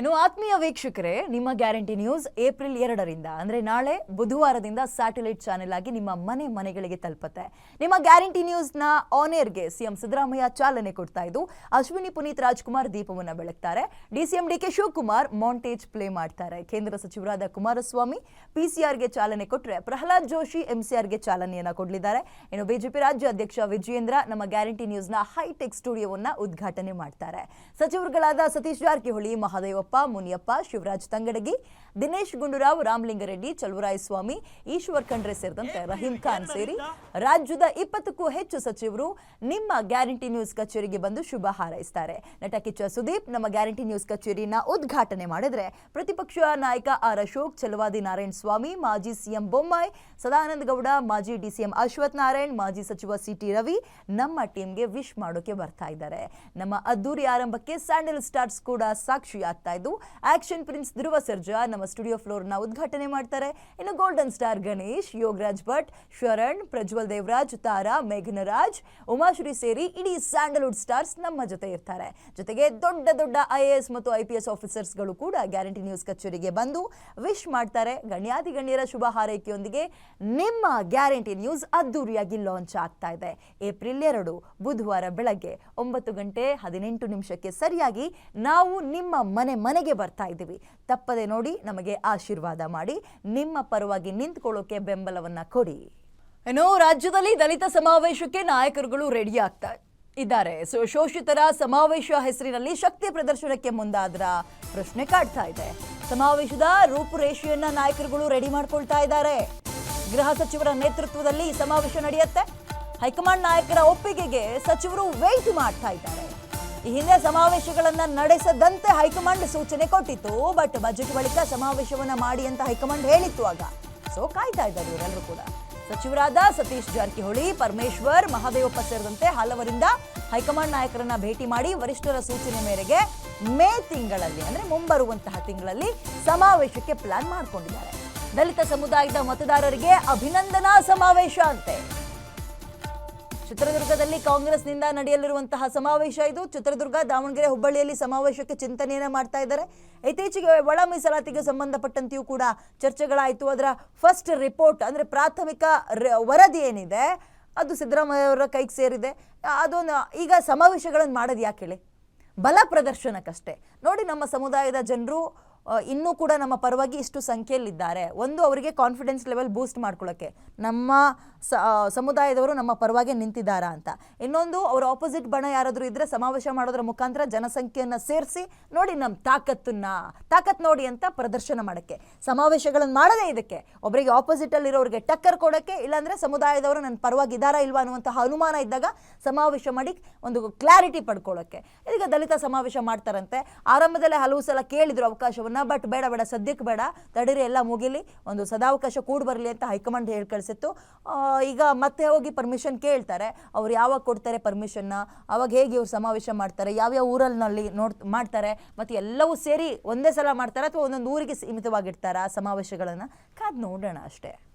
ಇನ್ನು ಆತ್ಮೀಯ ವೀಕ್ಷಕರೇ, ನಿಮ್ಮ ಗ್ಯಾರಂಟಿ ನ್ಯೂಸ್ ಏಪ್ರಿಲ್ ಎರಡರಿಂದ, ಅಂದ್ರೆ ನಾಳೆ ಬುಧವಾರದಿಂದ ಸ್ಯಾಟಲೈಟ್ ಚಾನೆಲ್ ಆಗಿ ನಿಮ್ಮ ಮನೆ ಮನೆಗಳಿಗೆ ತಲುಪುತ್ತೆ. ನಿಮ್ಮ ಗ್ಯಾರಂಟಿ ನ್ಯೂಸ್ನ ಆನ್ ಏರ್ಗೆ ಸಿಎಂ ಸಿದ್ದರಾಮಯ್ಯ ಚಾಲನೆ ಕೊಡ್ತಾ ಇದ್ದು, ಅಶ್ವಿನಿ ಪುನೀತ್ ರಾಜ್ಕುಮಾರ್ ದೀಪವನ್ನು ಬೆಳಗ್ತಾರೆ. DCM DK Shivakumar montage play ಮಾಡ್ತಾರೆ. ಕೇಂದ್ರ ಸಚಿವರಾದ ಕುಮಾರಸ್ವಾಮಿ ಪಿಸಿಆರ್ಗೆ ಚಾಲನೆ ಕೊಟ್ಟರೆ ಪ್ರಹ್ಲಾದ್ ಜೋಶಿ ಎಂಸಿಆರ್ಗೆ ಚಾಲನೆಯನ್ನು ಕೊಡಲಿದ್ದಾರೆ. ಇನ್ನು ಬಿಜೆಪಿ ರಾಜ್ಯ ಅಧ್ಯಕ್ಷ ವಿಜಯೇಂದ್ರ ನಮ್ಮ ಗ್ಯಾರಂಟಿ ನ್ಯೂಸ್ನ ಹೈಟೆಕ್ ಸ್ಟುಡಿಯೋವನ್ನ ಉದ್ಘಾಟನೆ ಮಾಡ್ತಾರೆ. ಸಚಿವರುಗಳಾದ ಸತೀಶ್ ಜಾರಕಿಹೊಳಿ ಮಹದೇವಪ್ಪ ಮುನಿಯಪ್ಪ ಶಿವರಾಜ್ ತಂಗಡಗಿ ದಿನೇಶ್ ಗುಂಡೂರಾವ್ ರಾಮಲಿಂಗರೆಡ್ಡಿ ಚಲುವರಾಯಸ್ವಾಮಿ ಈಶ್ವರ್ ಖಂಡ್ರೆ ಸೇರಿದಂತೆ ರಹೀಂ ಖಾನ್ ಸೇರಿ ರಾಜ್ಯದ ಇಪ್ಪತ್ತಕ್ಕೂ ಹೆಚ್ಚು ಸಚಿವರು ನಿಮ್ಮ ಗ್ಯಾರಂಟಿ ನ್ಯೂಸ್ ಕಚೇರಿಗೆ ಬಂದು ಶುಭ ಹಾರೈಸ್ತಾರೆ. ನಟ ಕಿಚ್ಚ ಸುದೀಪ್ ನಮ್ಮ ಗ್ಯಾರಂಟಿ ನ್ಯೂಸ್ ಕಚೇರಿನ ಉದ್ಘಾಟನೆ ಮಾಡಿದರೆ ಪ್ರತಿಪಕ್ಷ ನಾಯಕ ಆರ್ ಅಶೋಕ್ ಚಲವಾದಿ ನಾರಾಯಣ ಸ್ವಾಮಿ ಮಾಜಿ ಸಿಎಂ ಬೊಮ್ಮಾಯಿ ಸದಾನಂದ ಗೌಡ ಮಾಜಿ ಡಿಸಿಎಂ ಅಶ್ವಥ್ ನಾರಾಯಣ್ ಮಾಜಿ ಸಚಿವ ಸಿಟಿ ರವಿ ನಮ್ಮ ಟೀಮ್ಗೆ ವಿಶ್ ಮಾಡೋಕೆ ಬರ್ತಾ ಇದ್ದಾರೆ. ನಮ್ಮ ಅದ್ದೂರಿ ಆರಂಭಕ್ಕೆ ಸ್ಯಾಂಡಲ್ ಸ್ಟಾರ್ಸ್ ಕೂಡ ಸಾಕ್ಷಿ ಆಗ್ತಾ ಇದ್ದು ಆಕ್ಷನ್ ಪ್ರಿನ್ಸ್ ಧ್ರುವ ಸರ್ಜಾ ನಮ್ಮ ಸ್ಟುಡಿಯೋ ಫ್ಲೋರ್ನ ಉದ್ಘಾಟನೆ ಮಾಡ್ತಾರೆ. ಇನ್ನು ಗೋಲ್ಡನ್ ಸ್ಟಾರ್ ಗಣೇಶ್, ಯೋಗರಾಜ್ ಭಟ್, ಶರಣ್, ಪ್ರಜ್ವಲ್ ದೇವರಾಜ್, ತಾರಾ, ಮೇಘನರಾಜ್, ಉಮಾಶ್ರೀ ಸೇರಿ ಇಡೀ ಸ್ಯಾಂಡಲ್ವುಡ್ ಸ್ಟಾರ್ಸ್ ನಮ್ಮ ಜೊತೆ ಇರ್ತಾರೆ. ಜೊತೆಗೆ ದೊಡ್ಡ ದೊಡ್ಡ ಐ ಎ ಎಸ್ ಮತ್ತು ಐ ಪಿ ಎಸ್ ಆಫೀಸರ್ಸ್ಗಳು ಕೂಡ ಗ್ಯಾರಂಟಿ ನ್ಯೂಸ್ ಕಚೇರಿಗೆ ಬಂದು ವಿಶ್ ಮಾಡ್ತಾರೆ. ಗಣ್ಯಾತಿ ಗಣ್ಯರ ಶುಭ ಹಾರೈಕೆಯೊಂದಿಗೆ ನಿಮ್ಮ ಗ್ಯಾರಂಟಿ ನ್ಯೂಸ್ ಅದ್ದೂರಿಯಾಗಿ ಲಾಂಚ್ ಆಗ್ತಾ ಇದೆ. ಏಪ್ರಿಲ್ ಎರಡು, ಬುಧವಾರ ಬೆಳಗ್ಗೆ ಒಂಬತ್ತು ಗಂಟೆ ಹದಿನೆಂಟು ನಿಮಿಷಕ್ಕೆ ಸರಿಯಾಗಿ ನಾವು ನಿಮ್ಮ ಮನೆ ಮನೆಗೆ ಬರ್ತಾ ಇದ್ದೀವಿ. ತಪ್ಪದೆ ನೋಡಿ ನಮಗೆ ಆಶೀರ್ವಾದ ಮಾಡಿ, ನಿಮ್ಮ ಪರವಾಗಿ ನಿಂತ್ಕೊಳ್ಳೋಕೆ ಬೆಂಬಲವನ್ನ ಕೊಡಿ. ಏನೋ ರಾಜ್ಯದಲ್ಲಿ ದಲಿತ ಸಮಾವೇಶಕ್ಕೆ ನಾಯಕರುಗಳು ರೆಡಿ ಆಗ್ತಾ ಇದ್ದಾರೆ. ಸೊ ಶೋಷಿತರ ಸಮಾವೇಶ ಹೆಸರಿನಲ್ಲಿ ಶಕ್ತಿ ಪ್ರದರ್ಶನಕ್ಕೆ ಮುಂದಾದ್ರ ಪ್ರಶ್ನೆ ಕಾಡ್ತಾ ಇದೆ. ಸಮಾವೇಶದ ರೂಪುರೇಷೆಯನ್ನ ನಾಯಕರುಗಳು ರೆಡಿ ಮಾಡ್ಕೊಳ್ತಾ ಇದ್ದಾರೆ. ಗೃಹ ಸಚಿವರ ನೇತೃತ್ವದಲ್ಲಿ ಸಮಾವೇಶ ನಡೆಯುತ್ತೆ. ಹೈಕಮಾಂಡ್ ನಾಯಕರ ಒಪ್ಪಿಗೆಗೆ ಸಚಿವರು ವೇಟ್ ಮಾಡ್ತಾ ಇದ್ದಾರೆ. ಈ ಹಿಂದೆ ಸಮಾವೇಶಗಳನ್ನು ನಡೆಸದಂತೆ ಹೈಕಮಾಂಡ್ ಸೂಚನೆ ಕೊಟ್ಟಿತ್ತು, ಬಟ್ ಬಜೆಟ್ ಬಳಿಕ ಸಮಾವೇಶವನ್ನು ಮಾಡಿ ಅಂತ ಹೈಕಮಾಂಡ್ ಹೇಳಿತ್ತು ಆಗ. ಸೊ ಕಾಯ್ತಾ ಇದ್ದಾರೆ ಇವರೆಲ್ಲರೂ ಕೂಡ. ಸಚಿವರಾದ ಸತೀಶ್ ಜಾರಕಿಹೊಳಿ, ಪರಮೇಶ್ವರ್ ಮಹಾದೇವಪ್ಪ ಸೇರಿದಂತೆ ಹಲವರಿಂದ ಹೈಕಮಾಂಡ್ ನಾಯಕರನ್ನ ಭೇಟಿ ಮಾಡಿ ವರಿಷ್ಠರ ಸೂಚನೆ ಮೇರೆಗೆ ಮೇ ತಿಂಗಳಲ್ಲಿ, ಅಂದ್ರೆ ಮುಂಬರುವಂತಹ ತಿಂಗಳಲ್ಲಿ ಸಮಾವೇಶಕ್ಕೆ ಪ್ಲಾನ್ ಮಾಡಿಕೊಂಡಿದ್ದಾರೆ. ದಲಿತ ಸಮುದಾಯದ ಮತದಾರರಿಗೆ ಅಭಿನಂದನಾ ಸಮಾವೇಶ ಅಂತೆ. ಚಿತ್ರದುರ್ಗದಲ್ಲಿ ಕಾಂಗ್ರೆಸ್ನಿಂದ ನಡೆಯಲಿರುವಂತಹ ಸಮಾವೇಶ ಇದು. ಚಿತ್ರದುರ್ಗ, ದಾವಣಗೆರೆ ಹುಬ್ಬಳ್ಳಿಯಲ್ಲಿ ಸಮಾವೇಶಕ್ಕೆ ಚಿಂತನೆಯನ್ನ ಮಾಡ್ತಾ ಇದ್ದಾರೆ. ಇತ್ತೀಚೆಗೆ ಒಳ ಮೀಸಲಾತಿಗೆ ಸಂಬಂಧಪಟ್ಟಂತೆಯೂ ಕೂಡ ಚರ್ಚೆಗಳಾಯಿತು. ಅದರ ಫಸ್ಟ್ ರಿಪೋರ್ಟ್ ಅಂದ್ರೆ ಪ್ರಾಥಮಿಕ ವರದಿ ಏನಿದೆ, ಅದು ಸಿದ್ದರಾಮಯ್ಯ ಅವರ ಕೈಗೆ ಸೇರಿದೆ. ಅದೊಂದು ಈಗ ಸಮಾವೇಶಗಳನ್ನು ಮಾಡೋದು ಯಾಕೆ ಹೇಳಿ? ಬಲ ಪ್ರದರ್ಶನಕ್ಕಷ್ಟೇ. ನೋಡಿ ನಮ್ಮ ಸಮುದಾಯದ ಜನರು ಇನ್ನೂ ಕೂಡ ನಮ್ಮ ಪರವಾಗಿ ಇಷ್ಟು ಸಂಖ್ಯೆಯಲ್ಲಿದ್ದಾರೆ. ಒಂದು, ಅವರಿಗೆ ಕಾನ್ಫಿಡೆನ್ಸ್ ಲೆವೆಲ್ ಬೂಸ್ಟ್ ಮಾಡ್ಕೊಳ್ಳೋಕ್ಕೆ ನಮ್ಮ ಸಮುದಾಯದವರು ನಮ್ಮ ಪರವಾಗಿ ನಿಂತಿದ್ದಾರಾ ಅಂತ. ಇನ್ನೊಂದು, ಅವರ ಆಪೋಸಿಟ್ ಬಣ ಯಾರಾದರೂ ಇದ್ದರೆ ಸಮಾವೇಶ ಮಾಡೋದ್ರ ಮುಖಾಂತರ ಜನಸಂಖ್ಯೆಯನ್ನು ಸೇರಿಸಿ, ನೋಡಿ ನಮ್ಮ ತಾಕತ್ತನ್ನ, ತಾಕತ್ ನೋಡಿ ಅಂತ ಪ್ರದರ್ಶನ ಮಾಡೋಕ್ಕೆ. ಸಮಾವೇಶಗಳನ್ನು ಮಾಡದೇ ಇದಕ್ಕೆ. ಒಬ್ಬರಿಗೆ ಆಪೋಸಿಟಲ್ಲಿರೋರಿಗೆ ಟಕ್ಕರ್ ಕೊಡೋಕ್ಕೆ, ಇಲ್ಲಾಂದರೆ ಸಮುದಾಯದವರು ನನ್ನ ಪರವಾಗಿ ಇದ್ದಾರಾ ಇಲ್ವಾ ಅನ್ನುವಂತಹ ಅನುಮಾನ ಇದ್ದಾಗ ಸಮಾವೇಶ ಮಾಡಿ ಒಂದು ಕ್ಲಾರಿಟಿ ಪಡ್ಕೊಳ್ಳೋಕ್ಕೆ ಈಗ ದಲಿತ ಸಮಾವೇಶ ಮಾಡ್ತಾರಂತೆ. ಆರಂಭದಲ್ಲೇ ಹಲವು ಸಲ ಕೇಳಿದ್ರು ಅವಕಾಶವನ್ನ ಬಟ್ ಬೇಡ ಬೇಡ, ಸದ್ಯಕ್ಕೆ ಬೇಡ. ತಡೀರಿ, ಎಲ್ಲ ಮುಗಿಲಿ. ಒಂದು ಸದಾವಕಾಶ ಕೂಡ ಬರಲಿ ಅಂತ ಹೈಕಮಾಂಡ್ ಹೇಳಿ ಕಳಿಸಿತ್ತು. ಈಗ ಮತ್ತೆ ಹೋಗಿ ಪರ್ಮಿಷನ್ ಕೇಳ್ತಾರೆ. ಅವ್ರು ಯಾವಾಗ ಕೊಡ್ತಾರೆ ಪರ್ಮಿಷನ್ನ ಅವಾಗ ಹೇಗೆ ಇವ್ರು ಸಮಾವೇಶ ಮಾಡ್ತಾರೆ? ಯಾವ್ಯಾವ ಊರಲ್ಲಿ ನೋಡ್, ಮಾಡ್ತಾರೆ? ಮತ್ತು ಎಲ್ಲವೂ ಸೇರಿ ಒಂದೇ ಸಲ ಮಾಡ್ತಾರೆ ಅಥವಾ ಒಂದೊಂದು ಊರಿಗೆ ಸೀಮಿತವಾಗಿರ್ತಾರ ಸಮಾವೇಶಗಳನ್ನು? ಕಾದು ನೋಡೋಣ ಅಷ್ಟೇ.